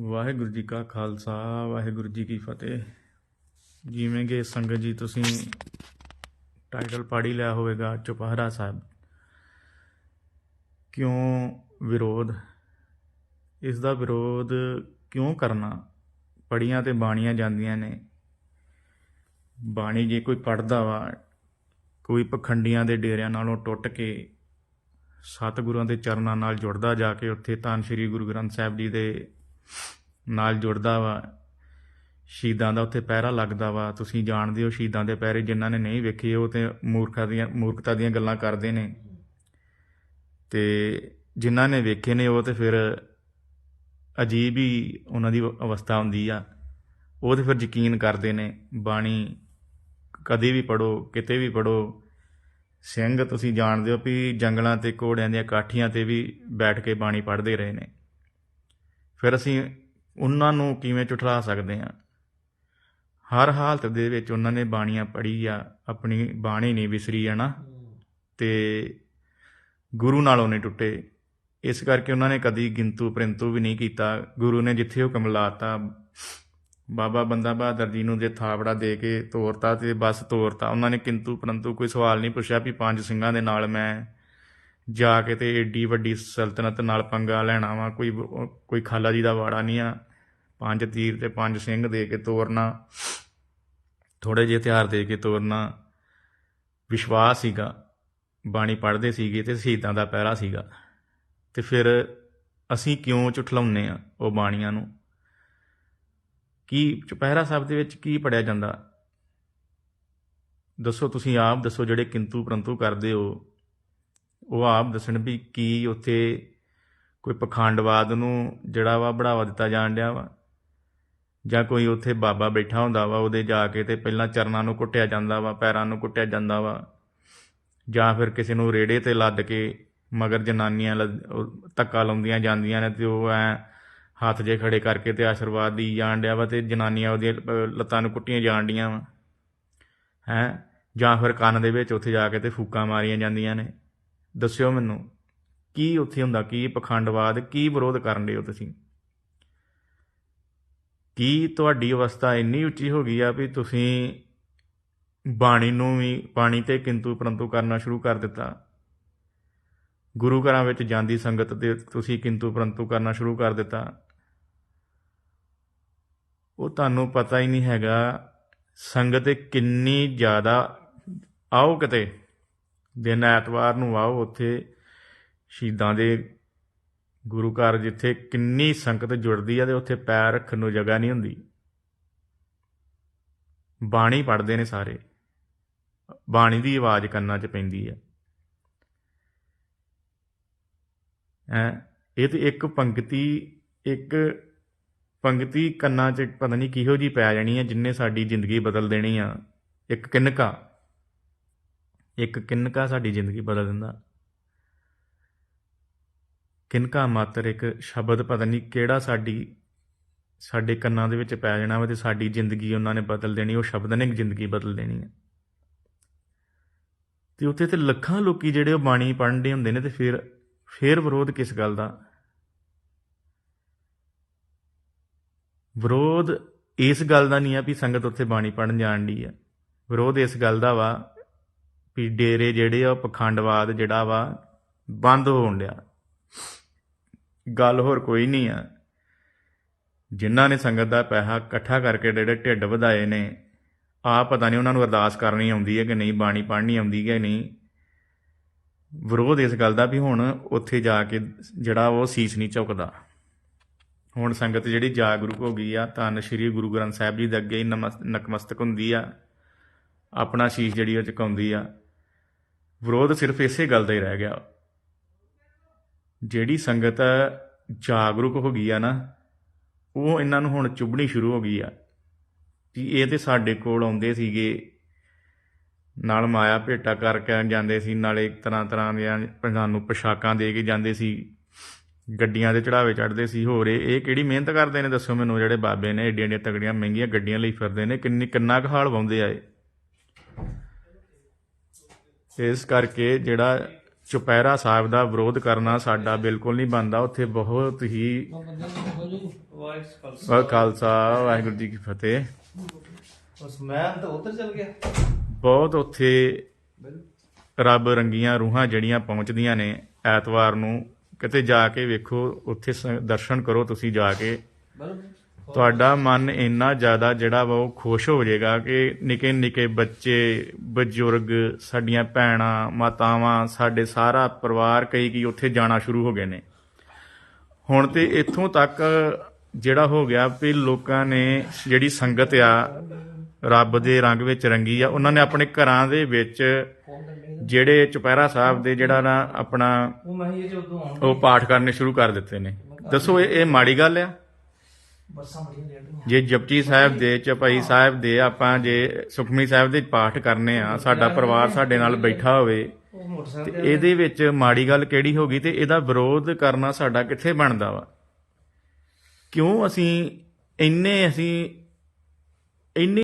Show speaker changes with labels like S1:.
S1: ਵਾਹਿਗੁਰੂ ਜੀ ਕਾ ਖਾਲਸਾ, ਵਾਹਿਗੁਰੂ ਜੀ ਕੀ ਫਤਿਹ। ਜਿਵੇਂ ਕਿ ਸੰਗਤ ਜੀ, ਤੁਸੀਂ ਟਾਈਟਲ ਪੜ੍ਹ ਲਿਆ ਹੋਵੇਗਾ, ਚੁਪਹਿਰਾ ਸਾਹਿਬ। ਕਿਉਂ ਵਿਰੋਧ? ਇਸ ਦਾ ਵਿਰੋਧ ਕਿਉਂ ਕਰਨਾ? ਪੜੀਆਂ ਤੇ ਬਾਣੀਆਂ ਜਾਂਦੀਆਂ ਨੇ। ਬਾਣੀ ਜੇ ਕੋਈ ਪੜਦਾ ਵਾ, ਕੋਈ ਪਖੰਡੀਆਂ ਦੇ ਡੇਰਿਆਂ ਨਾਲੋਂ ਟੁੱਟ ਕੇ ਸਤਿਗੁਰਾਂ ਦੇ ਚਰਨਾਂ ਨਾਲ ਜੁੜਦਾ ਜਾ ਕੇ, ਉੱਥੇ ਤਾਂ ਸ੍ਰੀ ਗੁਰੂ ਗ੍ਰੰਥ ਸਾਹਿਬ ਜੀ ਦੇ ਨਾਲ ਜੁੜਦਾ ਵਾ, ਸ਼ਹੀਦਾਂ ਦਾ ਉੱਥੇ ਪਹਿਰਾ ਲੱਗਦਾ ਵਾ। ਤੁਸੀਂ ਜਾਣਦੇ ਹੋ ਸ਼ਹੀਦਾਂ ਦੇ ਪਹਿਰੇ ਜਿਨ੍ਹਾਂ ਨੇ ਨਹੀਂ ਵੇਖੇ, ਉਹ ਤੇ ਮੂਰਖਾਂ ਦੀਆਂ, ਮੂਰਖਤਾ ਦੀਆਂ ਗੱਲਾਂ ਕਰਦੇ ਨੇ। ਤੇ ਜਿਨ੍ਹਾਂ ਨੇ ਵੇਖੇ ਨੇ, ਉਹ ਤੇ ਫਿਰ ਅਜੀਬ ਹੀ ਉਹਨਾਂ ਦੀ ਅਵਸਥਾ ਹੁੰਦੀ ਆ। ਉਹ ਤੇ ਫਿਰ ਯਕੀਨ ਕਰਦੇ ਨੇ, ਬਾਣੀ ਕਦੇ ਵੀ ਪੜੋ ਕਿਤੇ ਵੀ ਪੜੋ ਸਿੰਘ, ਤੁਸੀਂ ਜਾਣਦੇ ਹੋ ਵੀ ਜੰਗਲਾਂ ਤੇ ਘੋੜਿਆਂ ਦੀਆਂ ਕਾਠੀਆਂ ਤੇ ਵੀ ਬੈਠ ਕੇ ਬਾਣੀ ਪੜ੍ਹਦੇ ਰਹੇ ਨੇ। ਫਿਰ ਅਸੀਂ ਉਹਨਾਂ ਨੂੰ ਕਿਵੇਂ ਝੁਠਲਾ ਸਕਦੇ ਹਾਂ? ਹਰ ਹਾਲਤ ਦੇ ਵਿੱਚ ਉਹਨਾਂ ਨੇ ਬਾਣੀਆਂ ਪੜ੍ਹੀ ਆ, ਆਪਣੀ ਬਾਣੀ ਨਹੀਂ ਵਿਸਰੀ ਹੈ ਨਾ ਤੇ ਗੁਰੂ ਨਾਲੋਂ ਨਹੀਂ ਟੁੱਟੇ। ਇਸ ਕਰਕੇ ਉਹਨਾਂ ਨੇ ਕਦੀ ਗਿੰਤੂ ਪ੍ਰਿੰਤੂ ਵੀ ਨਹੀਂ ਕੀਤਾ। ਗੁਰੂ ਨੇ ਜਿੱਥੇ ਹੁਕਮ ਲਾਤਾ, ਬਾਬਾ ਬੰਦਾ ਬਹਾਦਰ ਜੀ ਨੂੰ ਜੇ ਥਾਪੜਾ ਦੇ ਕੇ ਤੋਰਤਾ ਤੇ ਬਸ ਤੋਰਤਾ। ਉਹਨਾਂ ਨੇ ਕਿੰਤੂ ਪਰੰਤੂ ਕੋਈ ਸਵਾਲ ਨਹੀਂ ਪੁੱਛਿਆ ਵੀ ਪੰਜ ਸਿੰਘਾਂ ਦੇ ਨਾਲ ਮੈਂ ਜਾ ਕੇ ਤੇ ਏਡੀ ਵੱਡੀ ਸਲਤਨਤ ਨਾਲ ਪੰਗਾ ਲੈਣਾ ਵਾ, ਕੋਈ ਕੋਈ ਖਾਲਾ ਜੀ ਦਾ ਵਾੜਾ ਨਹੀਂ ਆ। ਪੰਜ ਤੀਰ ਤੇ ਪੰਜ ਸਿੰਘ ਦੇ ਕੇ ਤੋਰਨਾ ਥੋੜੇ ਜਿਹੇ ਹਥਿਆਰ ਦੇ ਕੇ ਤੋਰਨਾ। ਵਿਸ਼ਵਾਸ ਸੀਗਾ, ਬਾਣੀ ਪੜ੍ਹਦੇ ਸੀਗੇ ਤੇ ਸ਼ਹੀਦਾਂ ਦਾ ਪਹਿਰਾ ਸੀਗਾ। ਤੇ ਫਿਰ ਅਸੀਂ ਕਿਉਂ ਝੁਠਲਾਉਂਦੇ ਆ ਉਹ ਬਾਣੀਆਂ ਨੂੰ? ਕੀ ਚੁਪਹਿਰਾ ਸਾਹਿਬ ਦੇ ਵਿੱਚ ਕੀ ਪੜਿਆ ਜਾਂਦਾ? ਦੱਸੋ ਤੁਸੀਂ ਆਪ, ਦੱਸੋ ਜਿਹੜੇ ਕਿੰਤੂ ਪਰੰਤੂ ਕਰਦੇ ਹੋ। ਉਹ ਆਪ ਦੱਸਣ ਵੀ ਕੀ ਉੱਥੇ ਕੋਈ ਪਖੰਡਵਾਦ ਨੂੰ ਜਿਹੜਾ ਵਾ ਬੜਾਵਾ ਦਿੱਤਾ ਜਾਣ ਡਿਆ ਵਾ? ਜਾਂ ਕੋਈ ਉੱਥੇ ਬਾਬਾ ਬੈਠਾ ਹੁੰਦਾ ਵਾ, ਉਹਦੇ ਜਾ ਕੇ ਤੇ ਪਹਿਲਾਂ ਚਰਨਾਂ ਨੂੰ ਕੁੱਟਿਆ ਜਾਂਦਾ ਵਾ, ਪੈਰਾਂ ਨੂੰ ਕੁੱਟਿਆ ਜਾਂਦਾ ਵਾ? ਜਾਂ ਫਿਰ ਕਿਸੇ ਨੂੰ ਰੇੜੇ ਤੇ ਲੱਦ ਕੇ ਮਗਰ ਜਨਾਨੀਆਂ ਲੱਦ- ਧੱਕਾ ਲਾਉਂਦੀਆਂ ਜਾਂਦੀਆਂ ਨੇ ਤੇ ਉਹ ਐ ਹੱਥ ਜੇ ਖੜੇ ਕਰਕੇ ਤੇ ਆਸ਼ੀਰਵਾਦ ਦੀ ਜਾਣ ਡਿਆ ਵਾ ਤੇ ਜਨਾਨੀਆਂ ਉਹਦੀਆਂ ਲੱਤਾਂ ਨੂੰ ਕੁੱਟੀਆਂ ਜਾਣ ਡੀਆਂ ਵਾ। ਹੈ? ਜਾਂ ਫਿਰ ਕੰਨ ਦੇ ਵਿੱਚ ਉੱਥੇ ਜਾ ਕੇ ਤੇ ਫੂਕਾਂ ਮਾਰੀਆਂ ਜਾਂਦੀਆਂ ਨੇ। ਦੱਸਿਓ ਮੈਨੂੰ, ਕੀ ਉੱਥੇ ਹੁੰਦਾ, ਕੀ ਪਖੰਡਵਾਦ, ਕੀ ਵਿਰੋਧ ਕਰਨ ਦੇ ਹੋ ਤੁਸੀਂ? ਕੀ ਤੁਹਾਡੀ ਅਵਸਥਾ ਇੰਨੀ ਉੱਚੀ ਹੋ ਗਈ ਆ ਵੀ ਤੁਸੀਂ ਬਾਣੀ ਨੂੰ ਵੀ, ਬਾਣੀ ਤੇ ਕਿੰਤੂ ਪਰੰਤੂ ਕਰਨਾ ਸ਼ੁਰੂ ਕਰ ਦਿੱਤਾ? ਗੁਰੂ ਘਰਾਂ ਵਿੱਚ ਜਾਂਦੀ ਸੰਗਤ ਤੇ ਤੁਸੀਂ ਕਿੰਤੂ ਪਰੰਤੂ ਕਰਨਾ ਸ਼ੁਰੂ ਕਰ ਦਿੱਤਾ? ਉਹ ਤੁਹਾਨੂੰ ਪਤਾ ਹੀ ਨਹੀਂ ਹੈਗਾ, ਸੰਗਤ ਕਿੰਨੀ ਜ਼ਿਆਦਾ, ਆਓ ਕਿਤੇ। ਦਿਨ ਐਤਵਾਰ ਨੂੰ ਆਓ, ਉੱਥੇ ਸ਼ਹੀਦਾਂ ਦੇ ਗੁਰੂ ਘਰ ਜਿੱਥੇ ਕਿੰਨੀ ਸੰਗਤ ਜੁੜਦੀ ਆ ਤੇ ਉੱਥੇ ਪੈਰ ਰੱਖਣ ਨੂੰ ਜਗ੍ਹਾ ਨਹੀਂ ਹੁੰਦੀ। ਬਾਣੀ ਪੜ੍ਹਦੇ ਨੇ ਸਾਰੇ। ਬਾਣੀ ਦੀ ਆਵਾਜ਼ ਕੰਨਾਂ 'ਚ ਪੈਂਦੀ ਆ। ਹੈ, ਇਹ ਤੇ ਇੱਕ ਪੰਕਤੀ ਇੱਕ ਪੰਕਤੀ ਕੰਨਾਂ 'ਚ ਪਤਾ ਨਹੀਂ ਕਿਹੋ ਜੀ ਪੈ ਜਾਣੀ ਹੈ ਜਿੰਨੇ ਸਾਡੀ ਜ਼ਿੰਦਗੀ ਬਦਲ ਦੇਣੀ ਆ। ਇੱਕ ਕਿਨਕਾ। ਇੱਕ ਕਿਨਕਾ ਸਾਡੀ ਜ਼ਿੰਦਗੀ ਬਦਲ ਦਿੰਦਾ। ਕਿਨਕਾ ਮਾਤਰ ਇੱਕ ਸ਼ਬਦ ਪਤਾ ਨਹੀਂ ਕਿਹੜਾ ਸਾਡੀ, ਸਾਡੇ ਕੰਨਾਂ ਦੇ ਵਿੱਚ ਪੈ ਜਾਣਾ ਵਾ ਤੇ ਸਾਡੀ ਜ਼ਿੰਦਗੀ ਉਹਨਾਂ ਨੇ ਬਦਲ ਦੇਣੀ, ਉਹ ਸ਼ਬਦ ਨੇ ਜ਼ਿੰਦਗੀ ਬਦਲ ਦੇਣੀ ਹੈ ਤੇ ਉੱਥੇ ਤੇ ਲੱਖਾਂ ਲੋਕੀ ਜਿਹੜੇ ਉਹ ਬਾਣੀ ਪੜ੍ਹਦੇ ਹੁੰਦੇ ਨੇ ਤੇ ਫਿਰ ਫਿਰ ਵਿਰੋਧ ਕਿਸ ਗੱਲ ਦਾ? ਵਿਰੋਧ ਇਸ ਗੱਲ ਦਾ ਨਹੀਂ ਆ ਵੀ ਸੰਗਤ ਉੱਥੇ ਬਾਣੀ ਪੜਨ ਜਾਣ ਦੀ ਆ। ਵਿਰੋਧ ਇਸ ਗੱਲ ਦਾ ਵਾ ਵੀ ਡੇਰੇ ਜਿਹੜੇ ਆ ਉਹ ਪਖੰਡਵਾਦ ਜਿਹੜਾ ਵਾ ਬੰਦ ਹੋਣ ਡਿਆ। ਗੱਲ ਹੋਰ ਕੋਈ ਨਹੀਂ ਆ। ਜਿਨ੍ਹਾਂ ਨੇ ਸੰਗਤ ਦਾ ਪੈਸਾ ਇਕੱਠਾ ਕਰਕੇ ਜਿਹੜੇ ਢਿੱਡ ਵਧਾਏ ਨੇ ਆ ਪਤਾ ਨਹੀਂ ਉਹਨਾਂ ਨੂੰ ਅਰਦਾਸ ਕਰਨੀ ਆਉਂਦੀ ਹੈ ਕਿ ਨਹੀਂ, ਬਾਣੀ ਪੜ੍ਹਨੀ ਆਉਂਦੀ ਹੈ ਨਹੀਂ। ਵਿਰੋਧ ਇਸ ਗੱਲ ਦਾ ਵੀ ਹੁਣ ਉੱਥੇ ਜਾ ਕੇ ਜਿਹੜਾ ਉਹ ਸੀਸ ਨਹੀਂ ਝੁਕਦਾ ਹੁਣ ਸੰਗਤ ਜਿਹੜੀ ਜਾਗਰੂਕ ਹੋ ਗਈ ਆ ਧੰਨ ਸ਼੍ਰੀ ਗੁਰੂ ਗ੍ਰੰਥ ਸਾਹਿਬ ਜੀ ਦੇ ਅੱਗੇ ਹੀ ਨਮਸਤ ਨਕਮਸਤਕ ਹੁੰਦੀ ਆ। ਆਪਣਾ ਸ਼ੀਸ਼ ਜਿਹੜੀ ਉਹ ਝੁਕਾਉਂਦੀ ਆ। ਵਿਰੋਧ ਸਿਰਫ ਇਸੇ ਗੱਲ ਦਾ ਹੀ ਰਹਿ ਗਿਆ। ਜਿਹੜੀ ਸੰਗਤ ਜਾਗਰੂਕ ਹੋ ਗਈ ਆ ਨਾ, ਉਹ ਇਹਨਾਂ ਨੂੰ ਹੁਣ ਚੁੱਭਣੀ ਸ਼ੁਰੂ ਹੋ ਗਈ ਆ ਕਿ ਇਹ ਤੇ ਸਾਡੇ ਕੋਲ ਆਉਂਦੇ ਸੀਗੇ, ਨਾਲ ਮਾਇਆ ਭੇਟਾ ਕਰਕੇ ਜਾਂਦੇ ਸੀ, ਨਾਲੇ ਤਰ੍ਹਾਂ ਤਰ੍ਹਾਂ ਦੀਆਂ ਸਾਨੂੰ ਪੋਸ਼ਾਕਾਂ ਦੇ ਕੇ ਜਾਂਦੇ ਸੀ, ਗੱਡੀਆਂ ਦੇ ਚੜਾਵੇ ਚੜਦੇ ਸੀ, ਹੋਰ ਇਹ ਕਿਹੜੀ ਮਿਹਨਤ ਕਰਦੇ ਨੇ ਦੱਸੋ ਮੈਨੂੰ, ਜਿਹੜੇ ਬਾਬੇ ਨੇ ਏਡੀਆਂ ਏਡੀਆਂ ਤਗੜੀਆਂ ਮਹਿੰਗੀਆਂ ਗੱਡੀਆਂ ਲਈ ਫਿਰਦੇ ਨੇ, ਕਿੰਨੀ, ਕਿੰਨਾ ਕੁ ਹਾਲ ਵਾਉਂਦੇ ਆ ਇਹ। ਇਸ ਕਰਕੇ ਜਿਹੜਾ ਚੁਪਹਿਰਾ ਸਾਹਿਬ ਦਾ ਵਿਰੋਧ ਕਰਨਾ ਸਾਡਾ ਬਿਲਕੁਲ ਨਹੀਂ ਬਣਦਾ। ਉੱਥੇ ਬਹੁਤ ਹੀ ਵਾਹਿਗੁਰੂ ਖਾਲਸਾ ਵਾਹਿਗੁਰੂ ਜੀ ਕੀ ਫਤਿਹ।
S2: ਉਸ ਮੈਂ ਤਾਂ ਉਧਰ ਚਲ ਗਿਆ।
S1: ਬਹੁਤ ਉੱਥੇ ਰੱਬ ਰੰਗੀਆਂ ਰੂਹਾਂ ਜਿਹੜੀਆਂ ਪਹੁੰਚਦੀਆਂ ਨੇ ਐਤਵਾਰ ਨੂੰ ਕਿਤੇ ਜਾ ਕੇ ਵੇਖੋ ਉੱਥੇ ਦਰਸ਼ਨ ਕਰੋ ਤੁਸੀਂ ਜਾ ਕੇ। ਤੁਹਾਡਾ ਮਨ ਇੰਨਾ ਜ਼ਿਆਦਾ ਜਿਹੜਾ ਵਾ ਉਹ ਖੁਸ਼ ਹੋ ਜਾਏਗਾ ਕਿ ਨਿੱਕੇ ਨਿੱਕੇ ਬੱਚੇ ਬਜ਼ੁਰਗ ਸਾਡੀਆਂ ਭੈਣਾਂ ਮਾਤਾਵਾਂ ਸਾਡੇ ਸਾਰਾ ਪਰਿਵਾਰ ਕਈ ਕੀ ਉੱਥੇ ਜਾਣਾ ਸ਼ੁਰੂ ਹੋ ਗਏ ਨੇ। ਹੁਣ ਤੇ ਇੱਥੋਂ ਤੱਕ ਜਿਹੜਾ ਹੋ ਗਿਆ ਵੀ ਲੋਕਾਂ ਨੇ ਜਿਹੜੀ ਸੰਗਤ ਆ ਰੱਬ ਦੇ ਰੰਗ ਵਿੱਚ ਰੰਗੀ ਆ ਉਹਨਾਂ ਨੇ ਆਪਣੇ ਘਰਾਂ ਦੇ ਵਿੱਚ ਜਿਹੜੇ ਚੁਪਹਿਰਾ ਸਾਹਿਬ ਦੇ ਜਿਹੜਾ ਨਾ ਆਪਣਾ ਉਹ ਪਾਠ ਕਰਨੇ ਸ਼ੁਰੂ ਕਰ ਦਿੱਤੇ ਨੇ। ਦੱਸੋ ਇਹ ਇਹ ਮਾੜੀ ਗੱਲ ਆ?
S2: ਬੱਸਾਂ ਬੜੀਆਂ ਲੇਟ ਹੋਈਆਂ।
S1: ਜੇ ਜਪਜੀ ਸਾਹਿਬ ਦੇ ਚਪਈ ਸਾਹਿਬ ਦੇ ਆਪਾਂ ਜੇ ਸੁਖਮਨੀ ਸਾਹਿਬ ਦੇ ਪਾਠ ਕਰਨੇ ਆ ਸਾਡਾ ਪਰਿਵਾਰ ਸਾਡੇ ਨਾਲ ਬੈਠਾ ਹੋਵੇ
S2: ਉਹ
S1: ਤੇ
S2: ਮੋਟਰਸਾਈਕਲ ਤੇ
S1: ਇਹਦੇ ਵਿੱਚ ਮਾੜੀ ਗੱਲ ਕਿਹੜੀ ਹੋ ਗਈ ਤੇ ਇਹਦਾ ਵਿਰੋਧ ਕਰਨਾ ਸਾਡਾ ਕਿੱਥੇ ਬਣਦਾ ਵਾ? ਕਿਉਂ ਅਸੀਂ ਇੰਨੇ ਅਸੀਂ ਇੰਨੇ